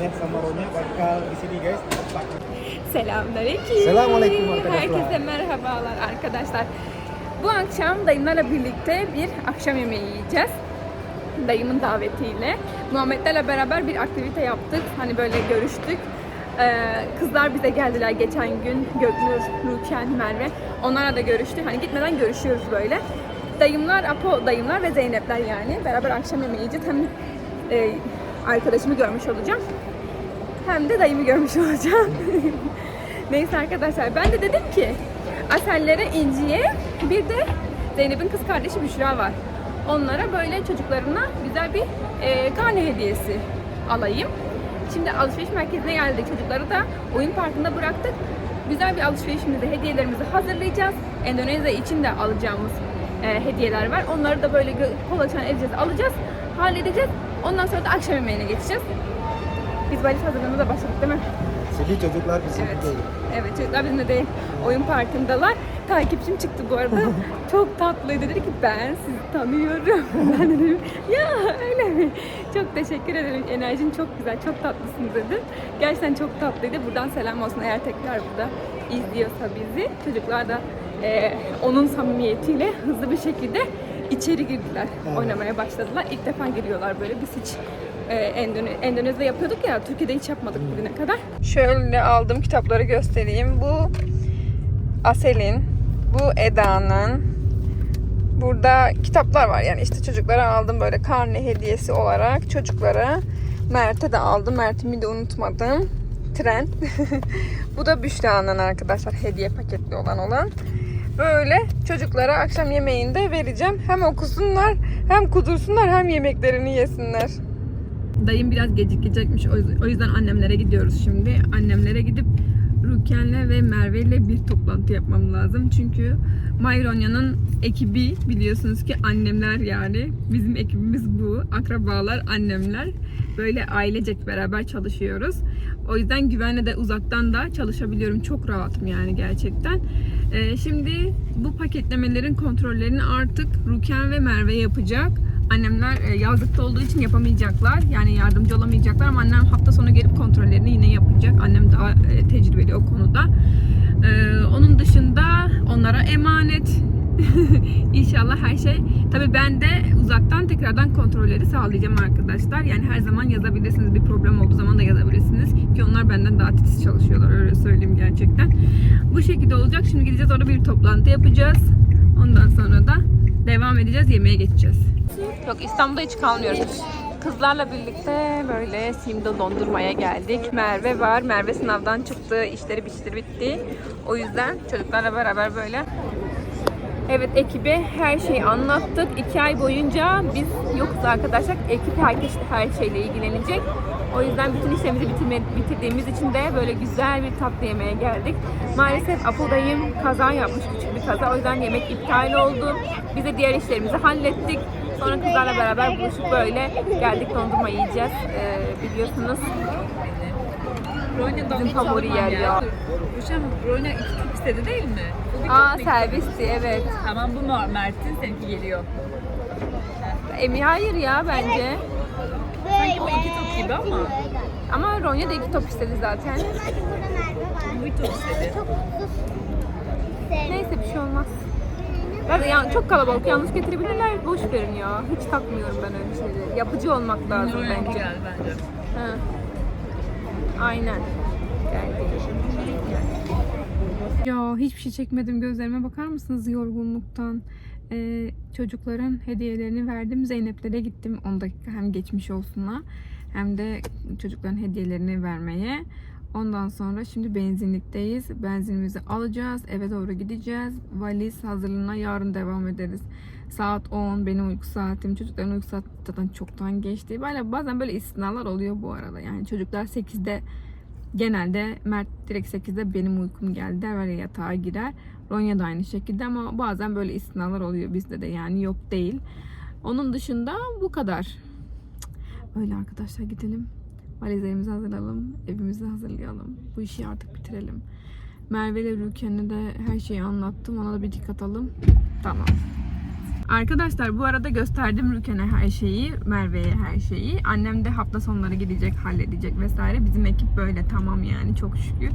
ya sama Ronya bakal di sini guys Selamünaleyküm. Selamünaleyküm arkadaşlar. Herkese merhabalar arkadaşlar. Bu akşam dayımlarla birlikte bir akşam yemeği yiyeceğiz. Dayımın davetiyle. Muhammedlerle beraber bir aktivite yaptık. Hani böyle görüştük. Ee, kızlar bize geldiler geçen gün. Göknur, Ruken, Merve. Onlarla da görüştük. Hani gitmeden görüşüyoruz böyle. Dayımlar, Apo dayımlar ve Zeynepler yani. Beraber akşam yemeği yiyeceğiz. Hem e, arkadaşımı görmüş olacağım. Hem de dayımı görmüş olacağım. Neyse arkadaşlar ben de dedim ki Asellere, İnci'ye bir de Zeynep'in kız kardeşi Büşra var. Onlara böyle çocuklarına güzel bir e, karne hediyesi alayım. Şimdi alışveriş merkezine geldik. Çocukları da oyun parkında bıraktık. Güzel bir alışverişimizi, hediyelerimizi hazırlayacağız. Endonezya için de alacağımız e, hediyeler var. Onları da böyle kolaçan edeceğiz, alacağız, halledeceğiz. Ondan sonra da akşam yemeğine geçeceğiz. Biz valiz hazırlamaya da başladık değil mi? Jadi çocuklar bizim Evet. değil. Evet çocuklar bizimle değil. Oyun parkındalar. Takipçim çıktı bu arada. Çok tatlıydı. Dedi ki ben sizi tanıyorum. ben dedim ya öyle mi? Çok teşekkür ederim. Enerjin çok güzel. Çok tatlısın dedi. Gerçekten çok tatlıydı. Buradan selam olsun eğer tekrar burada izliyorsa bizi. Çocuklar da e, onun samimiyetiyle hızlı bir şekilde içeri girdiler. Evet. Oynamaya başladılar. İlk defa giriyorlar böyle. Biz hiç e, Endone- Endonezya yapıyorduk ya. Türkiye'de hiç yapmadık bugüne kadar. Şöyle aldığım kitapları göstereyim. Bu Asel'in, bu Eda'nın. Burada kitaplar var yani işte çocuklara aldım böyle karne hediyesi olarak çocuklara. Mert'e de aldım. Mert'imi de unutmadım. Tren. bu da Büşra'nın arkadaşlar hediye paketli olan olan. Böyle çocuklara akşam yemeğinde vereceğim. Hem okusunlar hem kudursunlar hem yemeklerini yesinler. Dayım biraz gecikecekmiş. O yüzden annemlere gidiyoruz şimdi. Annemlere gidip Ruken'le ve Merve'yle bir toplantı yapmam lazım. Çünkü Mayronya'nın ekibi biliyorsunuz ki annemler yani. Bizim ekibimiz bu. Akrabalar, annemler. Böyle ailecek beraber çalışıyoruz. O yüzden güvenle de uzaktan da çalışabiliyorum. Çok rahatım yani gerçekten. Ee, şimdi bu paketlemelerin kontrollerini artık Ruken ve Merve yapacak. Annemler e, yazlıkta olduğu için yapamayacaklar. Yani yardımcı olamayacaklar ama annem hafta sonu gelip kontrollerini yine yapacak. Annem daha e, tecrübeli o konuda. Ee, onun dışında onlara emanet. İnşallah her şey. Tabii ben de uzaktan tekrardan kontrolleri sağlayacağım arkadaşlar. Yani her zaman yazabilirsiniz. Bir problem olduğu zaman da yazabilirsiniz. Ki onlar benden daha titiz çalışıyorlar. Öyle söyleyeyim gerçekten. Bu şekilde olacak. Şimdi gideceğiz orada bir toplantı yapacağız. Ondan sonra da devam edeceğiz. Yemeğe geçeceğiz. Yok İstanbul'da hiç kalmıyoruz. Kızlarla birlikte böyle Sim'de dondurmaya geldik. Merve var. Merve sınavdan çıktı. İşleri biçleri bitti. O yüzden çocuklarla beraber böyle Evet ekibe her şeyi anlattık. İki ay boyunca biz yokuz arkadaşlar. Ekip herkes her şeyle ilgilenecek. O yüzden bütün işlerimizi bitirme, bitirdiğimiz için de böyle güzel bir tatlı yemeğe geldik. Maalesef Apo'dayım kaza yapmış küçük bir kaza. O yüzden yemek iptal oldu. Biz de diğer işlerimizi hallettik. Sonra kızlarla beraber buluşup böyle geldik dondurma yiyeceğiz. Ee, biliyorsunuz Ronya'dan Bizim favori yer ya. Ruşen Ronya iki top istedi değil mi? Bu bir Aa mu? servisti evet. Tamam bu Mer- Mert'in seninki geliyor. Emi hayır ya bence. Sanki bu iki top gibi ama. Ama Ronya da iki top istedi zaten. Bu bir top istedi. Neyse bir şey olmaz. Ben yani çok kalabalık yanlış getirebilirler. Boş verin ya. Hiç takmıyorum ben öyle şeyleri. Yapıcı olmak lazım Ronya'nınki bence. geldi bence. Ha. Aynen. Geldi. Ya hiçbir şey çekmedim gözlerime bakar mısınız yorgunluktan? Ee, çocukların hediyelerini verdim. Zeynep'lere gittim 10 dakika hem geçmiş olsunlar hem de çocukların hediyelerini vermeye. Ondan sonra şimdi benzinlikteyiz. Benzinimizi alacağız. Eve doğru gideceğiz. Valiz hazırlığına yarın devam ederiz. Saat 10 benim uyku saatim. Çocukların uyku saati zaten çoktan geçti. Böyle bazen böyle istisnalar oluyor bu arada. Yani çocuklar 8'de genelde Mert direkt 8'de benim uykum geldi der ve yatağa girer. Ronya da aynı şekilde ama bazen böyle istisnalar oluyor bizde de yani yok değil. Onun dışında bu kadar. Öyle arkadaşlar gidelim. Valizlerimizi hazırlayalım. Evimizi hazırlayalım. Bu işi artık bitirelim. Merve ile Rüken'e de her şeyi anlattım. Ona da bir dikkat atalım. Tamam. Arkadaşlar bu arada gösterdim Rüken'e her şeyi, Merve'ye her şeyi. Annem de hafta sonları gidecek, halledecek vesaire. Bizim ekip böyle tamam yani çok şükür.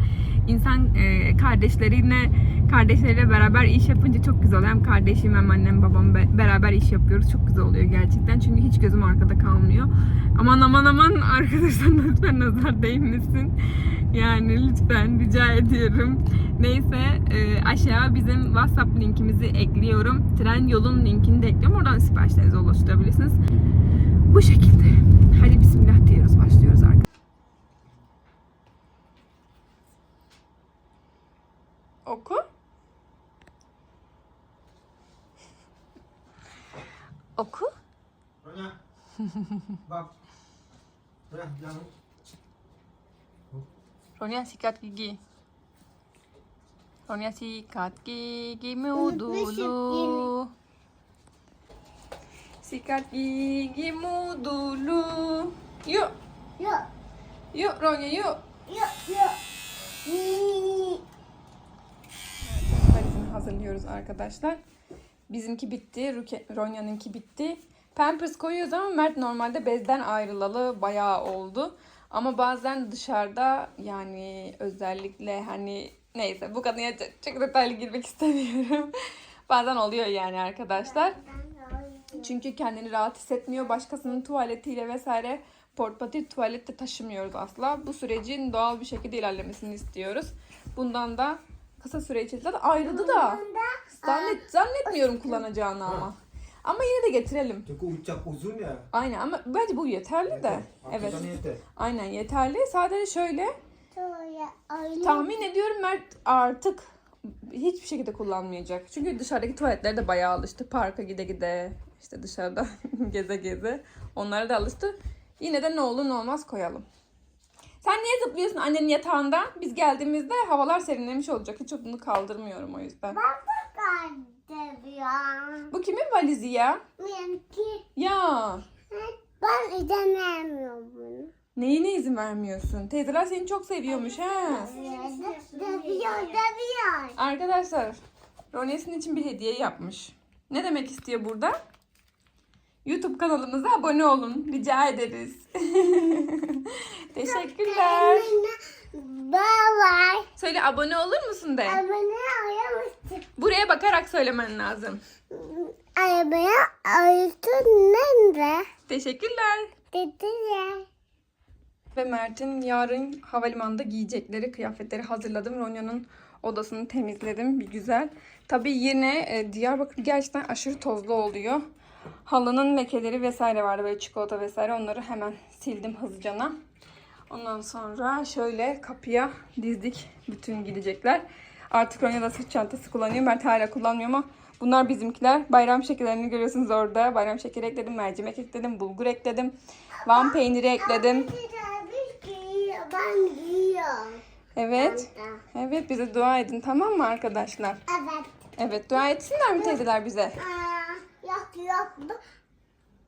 İnsan e, kardeşleriyle kardeşleriyle beraber iş yapınca çok güzel oluyor. Hem kardeşim hem annem babam be- beraber iş yapıyoruz. Çok güzel oluyor gerçekten. Çünkü hiç gözüm arkada kalmıyor. Aman aman aman arkadaşlar lütfen nazar değmesin. Yani lütfen rica ediyorum. Neyse e, aşağı bizim WhatsApp linkimizi ekliyorum. Tren yolun linkini de ekliyorum. Oradan siparişlerinizi ulaştırabilirsiniz. Bu şekilde. Hadi bismillah diyoruz. Başlıyoruz arkadaşlar. Oku. Oku. Ronya. Bak. Ronya jangan. Ronya sikat gigi. Ronya sikat gigimu dulu. Sikat gigimu dulu. Yuk, Yuk, yuk Ronya yuk. yuk, yuk. Valizini hazırlıyoruz arkadaşlar. Bizimki bitti. Ronya'nınki bitti. Pampers koyuyoruz ama Mert normalde bezden ayrılalı bayağı oldu. Ama bazen dışarıda yani özellikle hani neyse bu konuya çok detaylı girmek istemiyorum. bazen oluyor yani arkadaşlar. Çünkü kendini rahat hissetmiyor. Başkasının tuvaletiyle vesaire portatif tuvalette taşımıyoruz asla. Bu sürecin doğal bir şekilde ilerlemesini istiyoruz. Bundan da kısa süre içerisinde ayrıldı da. Zannet, zannetmiyorum kullanacağını ama. Ama yine de getirelim. Cukup ucap uzun ya. Aynen ama bence bu yeterli de. Evet. Aynen yeterli. Sadece şöyle tahmin ediyorum Mert artık hiçbir şekilde kullanmayacak. Çünkü dışarıdaki tuvaletlere de bayağı alıştı. Parka gide gide işte dışarıda geze geze onlara da alıştı. Yine de ne olur ne olmaz koyalım. Sen niye zıplıyorsun annenin yatağında? Biz geldiğimizde havalar serinlemiş olacak. Hiç bunu kaldırmıyorum o yüzden. Kaldırıyor. Bu kimin valizi ya? Benimki. Ya Ben izin vermiyorum bunu. neyine izin vermiyorsun? Teyzeler seni çok seviyormuş ha. Dövüyor, dövüyor. Arkadaşlar Rones'in için bir hediye yapmış. Ne demek istiyor burada? YouTube kanalımıza abone olun. Rica ederiz. Teşekkürler. Bye Söyle abone olur musun de. Abone aramıştık. Buraya bakarak söylemen lazım. Arabaya ayıtın nerede? Teşekkürler. Dediler. Ve Mert'in yarın havalimanında giyecekleri kıyafetleri hazırladım. Ronya'nın odasını temizledim bir güzel. Tabii yine e, Diyarbakır gerçekten aşırı tozlu oluyor. Halının lekeleri vesaire vardı böyle çikolata vesaire onları hemen sildim hızlıcana. Ondan sonra şöyle kapıya dizdik bütün gidecekler. Artık Ronya da sırt çantası kullanıyor. Mert hala kullanmıyor ama bunlar bizimkiler. Bayram şekerlerini görüyorsunuz orada. Bayram şekeri ekledim, mercimek ekledim, bulgur ekledim. Van peyniri ekledim. Ben giyiyorum. Evet. Evet bize dua edin tamam mı arkadaşlar? Evet. Evet dua etsinler mi teyzeler bize? Aa, Bu-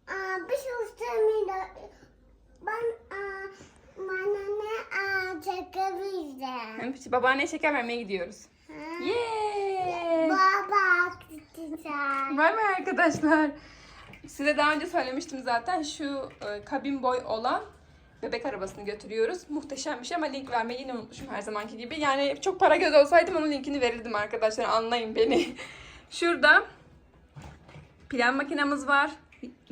Aa, bir şey istemeyeceğim. Ben aa, bana ne aa, çekebileceğim. Hem babaanneye şeker vermeye gidiyoruz. Yeee. Baba güzel. Var mı arkadaşlar? Size daha önce söylemiştim zaten şu e, kabin boy olan bebek arabasını götürüyoruz. Muhteşem bir şey ama link vermeyi yine unutmuşum her zamanki gibi. Yani çok para göz olsaydım onun linkini verirdim arkadaşlar anlayın beni. Şurada Plan makinemiz var.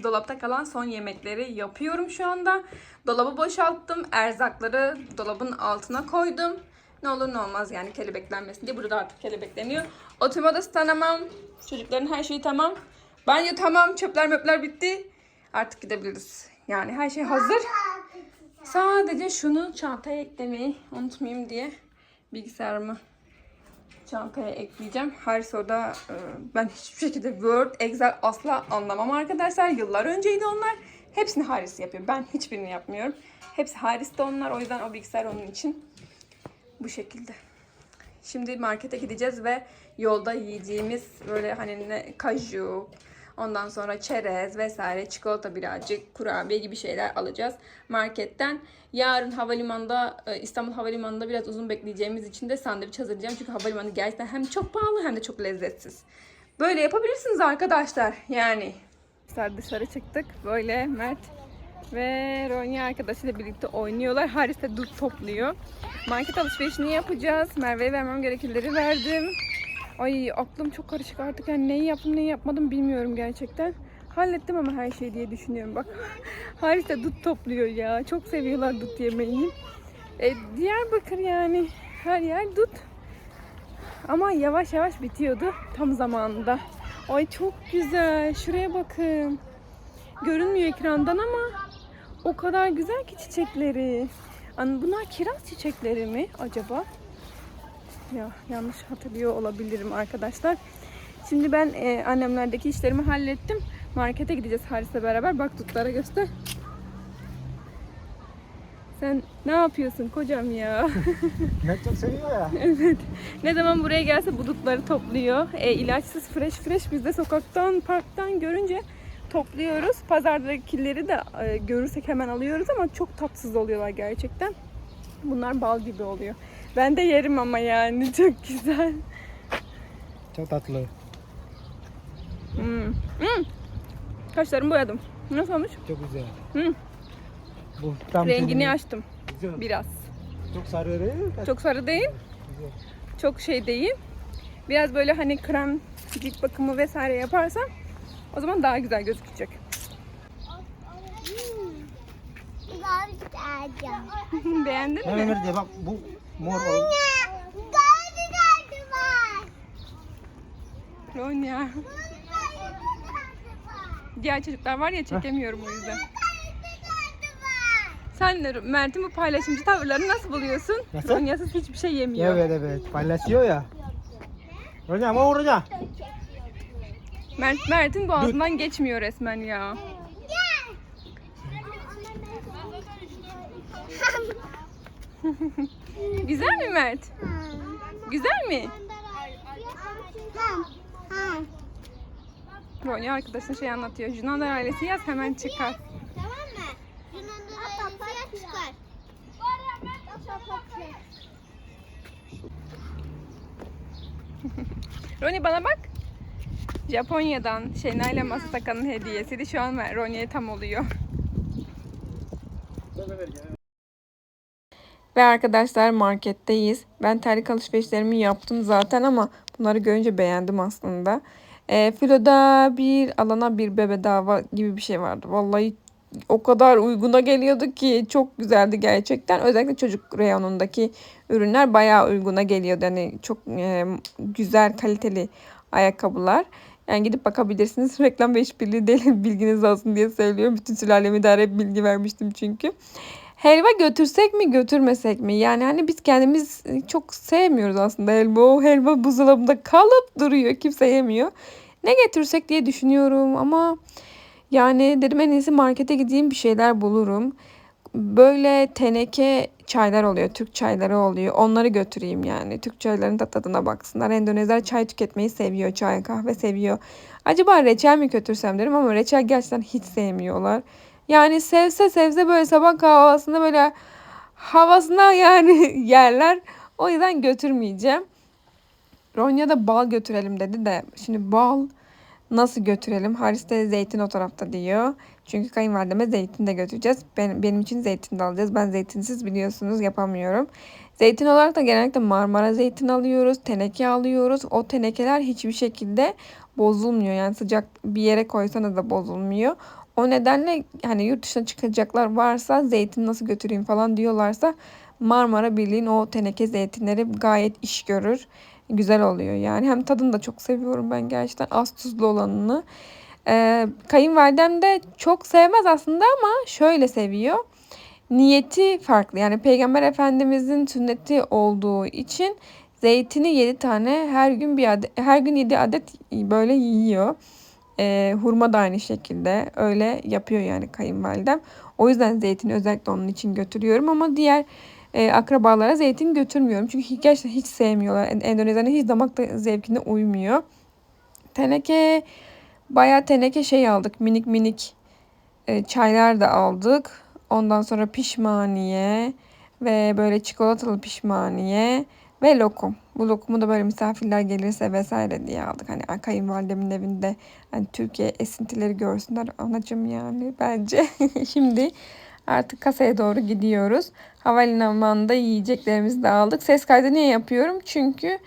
Dolapta kalan son yemekleri yapıyorum şu anda. Dolabı boşalttım. Erzakları dolabın altına koydum. Ne olur ne olmaz yani kelebeklenmesin diye. Burada artık kelebekleniyor. Oturma odası tamam. Çocukların her şeyi tamam. Banyo tamam. Çöpler möpler bitti. Artık gidebiliriz. Yani her şey hazır. Sadece şunu çantaya eklemeyi unutmayayım diye bilgisayarımı çantaya ekleyeceğim. Her soruda e, ben hiçbir şekilde Word, Excel asla anlamam arkadaşlar. Yıllar önceydi onlar. Hepsini Haris yapıyor. Ben hiçbirini yapmıyorum. Hepsi Haris'te onlar. O yüzden o bilgisayar onun için bu şekilde. Şimdi markete gideceğiz ve yolda yiyeceğimiz böyle hani ne kaju, ondan sonra çerez vesaire, çikolata birazcık, kurabiye gibi şeyler alacağız marketten. Yarın havalimanında e, İstanbul Havalimanı'nda biraz uzun bekleyeceğimiz için de sandviç hazırlayacağım. Çünkü havalimanı gerçekten hem çok pahalı hem de çok lezzetsiz. Böyle yapabilirsiniz arkadaşlar yani. Dışarı çıktık. Böyle Mert ve Ronya arkadaşıyla birlikte oynuyorlar. Haris de dut topluyor. Market alışverişini yapacağız. Merve'ye vermem gerekenleri verdim. Ay aklım çok karışık artık. Yani neyi yaptım neyi yapmadım bilmiyorum gerçekten. Hallettim ama her şeyi diye düşünüyorum. Bak Haris de dut topluyor ya. Çok seviyorlar dut yemeği. E, Diyarbakır yani her yer dut. Ama yavaş yavaş bitiyordu tam zamanında. Ay çok güzel. Şuraya bakın. Görünmüyor ekrandan ama o kadar güzel ki çiçekleri. Hani bunlar kiraz çiçekleri mi acaba? Ya yanlış hatırlıyor olabilirim arkadaşlar. Şimdi ben e, annemlerdeki işlerimi hallettim. Markete gideceğiz Haris'le beraber. Bak dutlara göster. Sen ne yapıyorsun kocam ya? Ne çok seviyor ya. evet. Ne zaman buraya gelse bu dutları topluyor. E, ilaçsız fresh fresh biz de sokaktan, parktan görünce topluyoruz. Pazardakileri de e, görürsek hemen alıyoruz ama çok tatsız oluyorlar gerçekten. Bunlar bal gibi oluyor. Ben de yerim ama yani çok güzel. Çok tatlı. Hmm. Hmm. Kaşlarımı boyadım. Nasıl olmuş? Çok güzel. Hı. Bu tam Rengini senin- açtım Güzel. biraz. Çok sarı değil mi? Çok sarı değil, Güzel. çok şey değil. Biraz böyle hani krem, cilt bakımı vesaire yaparsam o zaman daha güzel gözükecek. Beğendin Ben mi? Ömer de bak bu mor ol. Ronya. Diğer çocuklar var ya çekemiyorum o yüzden. Sen de Mert'in bu paylaşımcı tavırlarını nasıl buluyorsun? Nasıl? Ronya'sız hiçbir şey yemiyor. Evet evet paylaşıyor ya. Ronya mau Ronya. Mert, Mert'in boğazından geçmiyor resmen ya. Güzel mi Mert? Güzel mi? Ronya arkadaşına şey anlatıyor. Junalar ailesi yaz hemen çıkar. Tamam mı? Yunan'da da çıkar. Roni bana bak. Japonya'dan Şena ile Masaka'nın hediyesiydi. Şu an Ronya'ya tam oluyor. Ve arkadaşlar marketteyiz. Ben terlik alışverişlerimi yaptım zaten ama bunları görünce beğendim aslında. E, Filo'da bir alana bir bebe dava gibi bir şey vardı. Vallahi o kadar uyguna geliyordu ki çok güzeldi gerçekten. Özellikle çocuk reyonundaki ürünler bayağı uyguna geliyordu. Yani çok e, güzel kaliteli ayakkabılar. Yani gidip bakabilirsiniz. Reklam ve işbirliği değil bilginiz olsun diye söylüyorum. Bütün sülalemi de hep bilgi vermiştim çünkü. Helva götürsek mi götürmesek mi? Yani hani biz kendimiz çok sevmiyoruz aslında helva. O helva buzdolabında kalıp duruyor. Kimse yemiyor. Ne getirsek diye düşünüyorum ama yani dedim en iyisi markete gideyim bir şeyler bulurum. Böyle teneke çaylar oluyor. Türk çayları oluyor. Onları götüreyim yani. Türk çaylarının da tadına baksınlar. Endonezler çay tüketmeyi seviyor. Çay kahve seviyor. Acaba reçel mi götürsem derim ama reçel gerçekten hiç sevmiyorlar. Yani sevse sevse böyle sabah kahvaltısında böyle havasına yani yerler. O yüzden götürmeyeceğim. Ronya da bal götürelim dedi de şimdi bal nasıl götürelim? Haris de zeytin o tarafta diyor. Çünkü kayınvalideme zeytin de götüreceğiz. Ben, benim için zeytin de alacağız. Ben zeytinsiz biliyorsunuz yapamıyorum. Zeytin olarak da genellikle Marmara zeytin alıyoruz. Teneke alıyoruz. O tenekeler hiçbir şekilde bozulmuyor. Yani sıcak bir yere koysanız da bozulmuyor. O nedenle hani yurt dışına çıkacaklar varsa zeytin nasıl götüreyim falan diyorlarsa Marmara Birliği'nin o teneke zeytinleri gayet iş görür. Güzel oluyor yani. Hem tadını da çok seviyorum ben gerçekten az tuzlu olanını. Ee, kayınvalidem de çok sevmez aslında ama şöyle seviyor. Niyeti farklı. Yani Peygamber Efendimizin sünneti olduğu için zeytini 7 tane her gün bir adet, her gün 7 adet böyle yiyor. Ee, hurma da aynı şekilde öyle yapıyor yani kayınvalidem. O yüzden zeytini özellikle onun için götürüyorum ama diğer e, akrabalara zeytin götürmüyorum. Çünkü gerçekten hiç sevmiyorlar. Endonezya'nın hiç damak zevkine uymuyor. Teneke bayağı teneke şey aldık. Minik minik e, çaylar da aldık. Ondan sonra pişmaniye ve böyle çikolatalı pişmaniye ve lokum. Bu lokumu da böyle misafirler gelirse vesaire diye aldık. Hani kayınvalidemin evinde hani Türkiye esintileri görsünler anacım yani bence. Şimdi artık kasaya doğru gidiyoruz. Havalimanında yiyeceklerimizi de aldık. Ses kaydı niye yapıyorum? Çünkü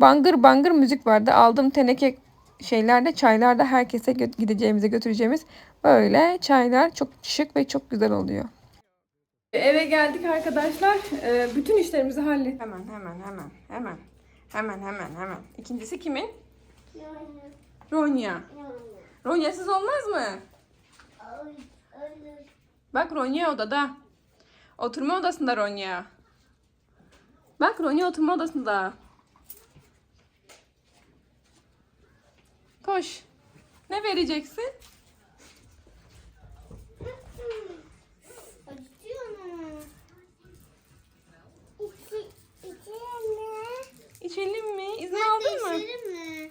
bangır bangır müzik vardı. Aldığım teneke şeylerde çaylarda herkese gideceğimize götüreceğimiz böyle çaylar çok şık ve çok güzel oluyor. Eve geldik arkadaşlar. Ee, bütün işlerimizi hallettik. Hemen hemen hemen hemen. Hemen hemen hemen. İkincisi kimin? Ronya. Ronya'sız olmaz mı? Bak Ronya odada. Oturma odasında Ronya. Bak Ronya oturma odasında. Koş. Ne vereceksin? Acıtıyor mu? İçi, içelim mi? İçelim mi? İzin Ben aldın mı? değiştirelim mi?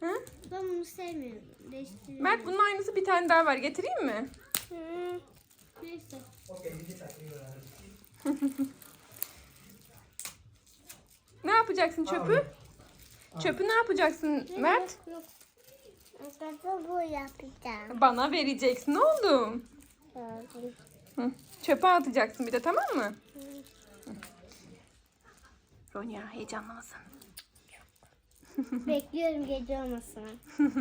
Hı? Ben bunu sevmiyorum. Değiştirelim. Mert bunun aynısı bir tane daha var. Getireyim mi? Hı. Neyse. Ne yapacaksın çöpü? Çöpü ne yapacaksın Mert? Yok. Arkadaşlar bu yapacağım. Bana vereceksin oğlum. Hı. Çöpe atacaksın bir de tamam mı? Ronya heyecanlı mısın? Bekliyorum gece olmasını.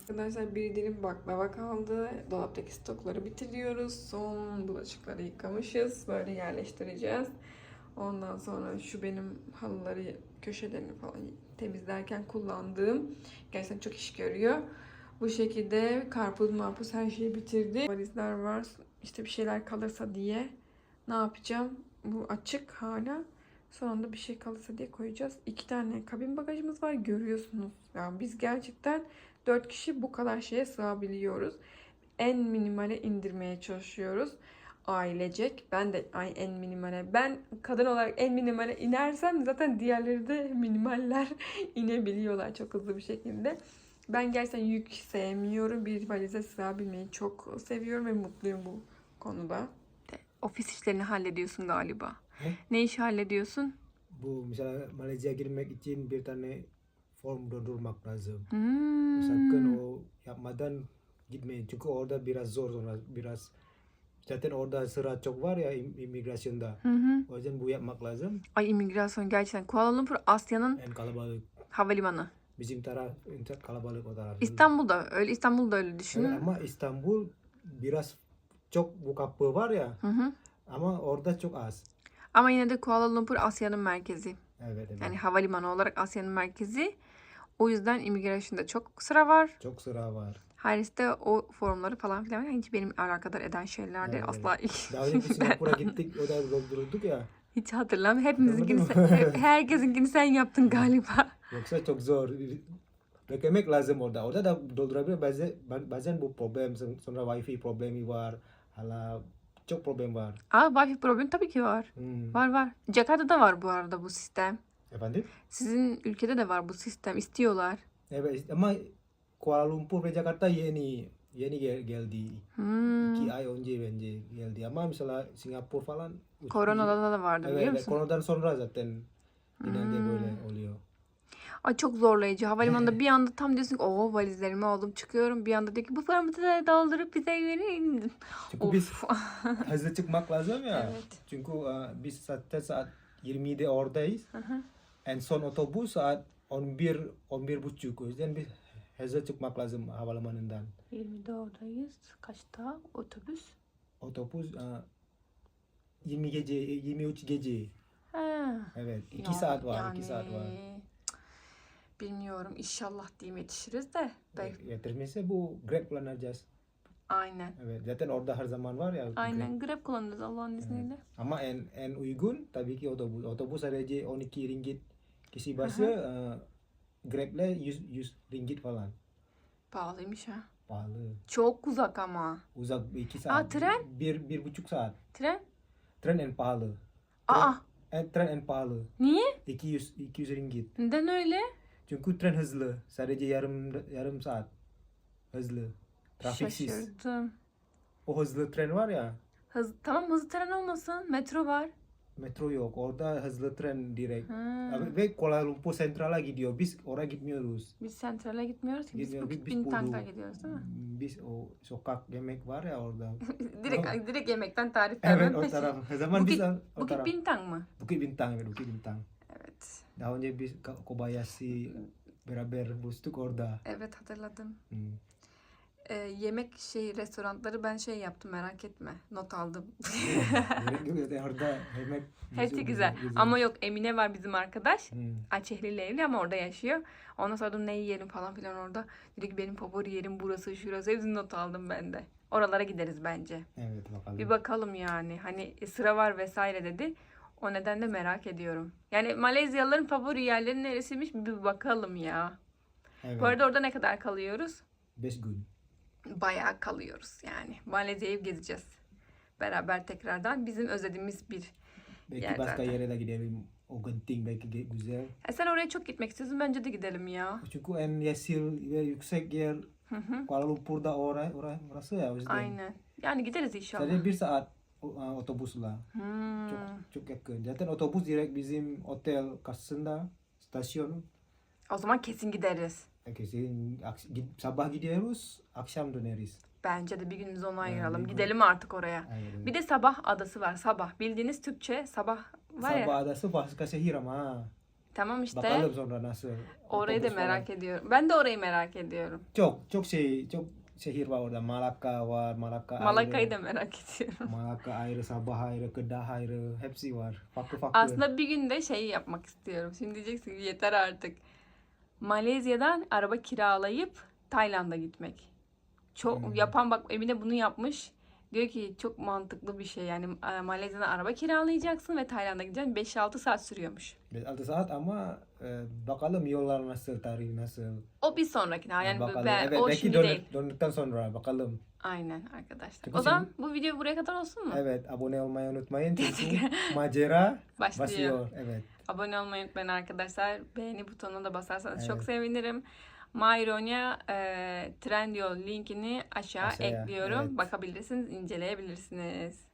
Arkadaşlar bir dilim baklava kaldı. Dolaptaki stokları bitiriyoruz. Son bulaşıkları yıkamışız. Böyle yerleştireceğiz. Ondan sonra şu benim halıları, köşelerini falan temizlerken kullandığım gerçekten çok iş görüyor. Bu şekilde karpuz marpuz her şeyi bitirdi. Valizler var. İşte bir şeyler kalırsa diye ne yapacağım? Bu açık hala. Sonunda bir şey kalırsa diye koyacağız. İki tane kabin bagajımız var görüyorsunuz. Yani biz gerçekten dört kişi bu kadar şeye sığabiliyoruz. En minimale indirmeye çalışıyoruz. Ailecek. Ben de ay en minimale. Ben kadın olarak en minimale inersem zaten diğerleri de minimaller inebiliyorlar çok hızlı bir şekilde. Ben gerçekten yük sevmiyorum. Bir valize sığabilmeyi çok seviyorum ve mutluyum bu konuda. Ofis işlerini hallediyorsun galiba. Ne? Ne işi hallediyorsun? Bu misalnya Malaysia girmek için bir tane form doldurmak lazım. Hmm. Sakın o yapmadan gitmeyin. Çünkü orada biraz zor sonra biraz zaten orada sıra çok var ya im- imigrasyonda. Hı hı. O yüzden bu yapmak lazım. Ay imigrasyon gerçekten. Kuala Lumpur Asya'nın En kalabalık. havalimanı. Bizim taraf kalabalık o taraf. İstanbul'da öyle İstanbul'da öyle düşünün. Evet, ama İstanbul biraz çok bu kapı var ya Hı hı. ama orada çok az. Ama yine de Kuala Lumpur Asya'nın merkezi. Evet, evet. Yani havalimanı olarak Asya'nın merkezi. O yüzden immigration'da çok sıra var. çok sıra var. Harris'te o forumları falan filan hiç benim alakadar eden şeyler değil. Evet, Asla Daha önce Singapur'a gittik o da doldurduk ya. hiç hatırlamıyorum. Hepimizinkini sen, herkesinkini sen yaptın galiba. Yoksa çok zor. Beklemek lazım orada. Orada da doldurabilir. Bazen, bazen bu problem. Sonra wifi problemi var. Hala çok problem var. Aa wifi problemi tabii ki var. Hmm. Var var. Jakarta'da var bu arada bu sistem. Efendim? Sizin ülkede de var bu sistem. İstiyorlar. Evet ama Kuala Lumpur ve Jakarta yeni yeni gel- geldi. Hmm. İki ay önce bence geldi. Ama mesela Singapur falan Koronada da vardı Evet, biliyor evet, musun? koronadan sonra zaten genelde Hmm. böyle oluyor. Ay çok zorlayıcı. Havalimanında bir anda tam diyorsun ki o valizlerimi aldım çıkıyorum. Bir anda diyor ki bu formatı da doldurup bize verin. Çünkü biz Of. hızlı çıkmak lazım ya. Evet. Çünkü uh, biz zaten saat 20'de oradayız. En son otobüs saat 11 11 buçuk. O yüzden biz hızlı çıkmak lazım havalimanından. 20'de oradayız. Kaçta otobüs? Otobüs uh, 20 gece 23 gece. Ha. Evet. 2 Ya- saat var. 2 yani, saat var. Bilmiyorum. İnşallah diyeyim yetişiriz de. Belki. Getirmesi bu Grab kullanacağız. Aynen. Evet. Zaten orada her zaman var ya. Grab. Aynen. Grab kullanırız Allah'ın izniyle. Ama en en uygun tabii ki otobüs. Otobüs sadece 12 ringgit kişi başı. uh, Grab'le 100, 100 ringgit falan. Pahalıymış ha. Pahalı. Çok uzak ama. Uzak 2 saat. tren? Bir, bir buçuk saat. Tren? Tren en pahalı. Aa. En, tren en pahalı. Niye? 200, 200 ringgit. Neden öyle? Çünkü tren hızlı. Sadece yarım yarım saat. Hızlı. Trafiksiz. Şaşırdım. O hızlı tren var ya. Hız, tamam hızlı tren olmasın. Metro var. metro yok. Orada hızlı tren direkt. Ha. Ve Kuala Lumpur Sentral'a gidiyor. Biz oraya gitmiyoruz. Biz sentrale gitmiyoruz ki. Biz Gitmiyor, Bukit biz Bintang'a Pudu. gidiyoruz değil mi? Biz o sokak yemek var ya orada. direkt direkt yemekten tarif evet o taraf. O zaman Bukit, biz o, o Bukit taraf. Bintang mı? Bukit Bintang evet Bukit Bintang. Daha önce Ka- Kobayashi beraber buluştuk orada. Evet hatırladım. Hmm. Ee, yemek şey restoranları ben şey yaptım merak etme. Not aldım. Orada yemek. Hepsi güzel. Ama yok Emine var bizim arkadaş. Hmm. Açehli'yle evli ama orada yaşıyor. Ondan sonra da ne yiyelim falan filan orada. Dedi ki benim favori yerim burası şurası. Hepsini not aldım ben de. Oralara gideriz bence. Evet bakalım. Bir bakalım yani. Hani sıra var vesaire dedi. O nedenle merak ediyorum. Yani Malezyalıların favori yerleri neresiymiş bir bakalım ya. evet. Bu arada orada ne kadar kalıyoruz? Beş gün. Bayağı kalıyoruz yani. Malezya'yı gezeceğiz. Beraber tekrardan bizim özlediğimiz bir Belki Yer başka zaten. yere de gidelim. O Genting belki güzel. E sen oraya çok gitmek istiyorsun. Bence de gidelim ya. Çünkü en yeşil ve yüksek yer Hı hı. Kuala Lumpur'da orası ya. O yüzden. Aynen. Yani gideriz inşallah. Sadece bir saat otobüsle. Hmm. Çok, çok yakın. Zaten otobüs direkt bizim otel karşısında stasyon. O zaman kesin gideriz. E, Kesin sabah gidiyoruz, akşam döneriz. Bence de bir günümüzü ona ayıralım. gün- Gidelim artık oraya. Aynen. Bir de sabah adası var. Sabah. Bildiğiniz Türkçe sabah var ya. Sabah adası başka şehir ama. Tamam işte. Bakalım sonra nasıl. Orayı da merak falan. ediyorum. Ben de orayı merak ediyorum. Çok çok şey çok şehir var orada. Malaka var, Malaka Malaka'yı ayrı. da merak ediyorum. Malaka ayrı, Sabah ayrı, Kedah ayrı. Hepsi var. Farklı farklı. Aslında bir günde şey yapmak istiyorum. Şimdi diyeceksin ki yeter artık. Malezya'dan araba kiralayıp Tayland'a gitmek. Çok Hmm. yapan bak Emine bunu yapmış. Diyor ki çok mantıklı bir şey. Yani e, Malezya'dan araba kiralayacaksın ve Tayland'a gideceksin. 5-6 saat sürüyormuş. 6 saat ama e, bakalım yollar nasıl, tarih nasıl. O bir sonraki. Yani bakalım. ben, evet, o belki şimdi dön- değil. döndükten sonra bakalım. Aynen arkadaşlar. Çünkü o zaman bu video buraya kadar olsun mu? Evet, abone olmayı unutmayın çünkü macera Başlıyor. başlıyor. Evet. Abone olmayı unutmayın arkadaşlar. Beğeni butonuna da basarsanız çok Evet. sevinirim. Myronia e, Trendyol linkini aşağı Aşağıya, ekliyorum. evet. Bakabilirsiniz, inceleyebilirsiniz.